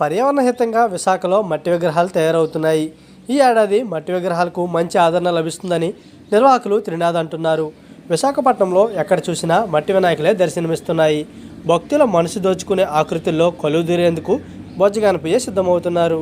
పర్యావరణ హితంగా విశాఖలో మట్టి విగ్రహాలు తయారవుతున్నాయి. ఈ ఏడాది మట్టి విగ్రహాలకు మంచి ఆదరణ లభిస్తుందని నిర్వాహకులు త్రినాథ్ అంటున్నారు. విశాఖపట్నంలో ఎక్కడ చూసినా మట్టి వినాయకులే దర్శనమిస్తున్నాయి. భక్తుల మనసు దోచుకునే ఆకృతుల్లో కొలువుదీరేందుకు బొజ్జగానపయ్య సిద్ధమవుతున్నారు.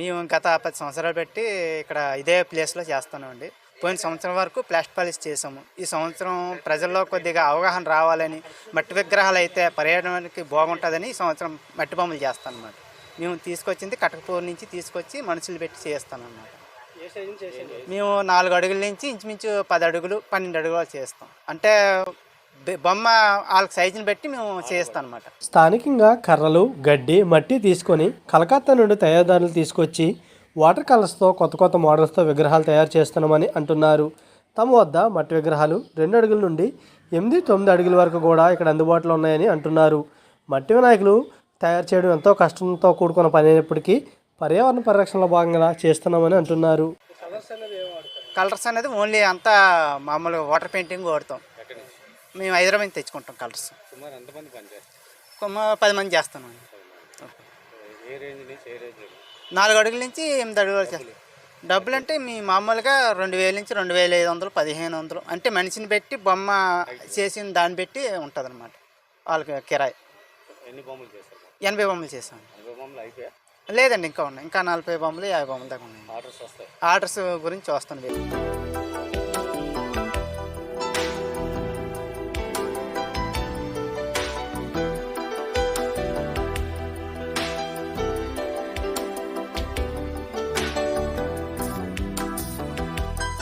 మేము గత పది సంవత్సరాలు పెట్టి ఇక్కడ ఇదే ప్లేస్లో చేస్తున్నామండి. పోయిన సంవత్సరం వరకు ప్లాస్ట్ పాలిష్ చేసాము ఈ సంవత్సరం ప్రజల్లో కొద్దిగా అవగాహన రావాలని మట్టి విగ్రహాలు అయితే పర్యాటనానికి బాగుంటుందని ఈ సంవత్సరం మట్టి బొమ్మలు చేస్తాను అన్నమాట మేము తీసుకొచ్చింది కటకపూర్ నుంచి తీసుకొచ్చి మనుషులు పెట్టి చేస్తాను అన్నమాట మేము నాలుగు అడుగుల నుంచి ఇంచుమించు పది అడుగులు పన్నెండు అడుగులు చేస్తాం. అంటే బొమ్మ వాళ్ళ సైజుని బట్టి మేము చేస్తాం అనమాట స్థానికంగా కర్రలు గడ్డి మట్టి తీసుకొని కలకత్తా నుండి తయారుదారులు తీసుకొచ్చి వాటర్ కలర్స్తో కొత్త కొత్త మోడల్స్తో విగ్రహాలు తయారు చేస్తున్నామని అంటున్నారు. తమ వద్ద మట్టి విగ్రహాలు రెండు అడుగుల నుండి ఎనిమిది తొమ్మిది అడుగుల వరకు కూడా ఇక్కడ అందుబాటులో ఉన్నాయని అంటున్నారు. మట్టి వినాయకులు తయారు చేయడం ఎంతో కష్టంతో కూడుకున్న పని అయినప్పటికీ పర్యావరణ పరిరక్షణలో భాగంగా చేస్తున్నామని అంటున్నారు. కలర్స్ అనేది ఓన్లీ అంతా మామూలుగా వాటర్ పెయింటింగ్ వాడతాం. మేము హైదరాబాద్ తెచ్చుకుంటాం కలర్స్. సుమారు పది మంది చేస్తాం నాలుగు అడుగుల నుంచి ఎనిమిది అడుగులు చేస్తాం డబ్బులు. అంటే మీ మామూలుగా రెండు వేల నుంచి రెండు వేల ఐదు వందలు పదిహేను వందలు. అంటే మనిషిని పెట్టి బొమ్మ చేసిన దాన్ని బట్టి ఉంటుంది అనమాట వాళ్ళకి కిరాయి. ఎనభై బొమ్మలు చేసాం లేదండి ఇంకా ఉన్నాయి. ఇంకా నలభై బొమ్మలు యాభై బొమ్మల దాకా ఉన్నాయి. ఆర్డర్స్ గురించి వస్తుంది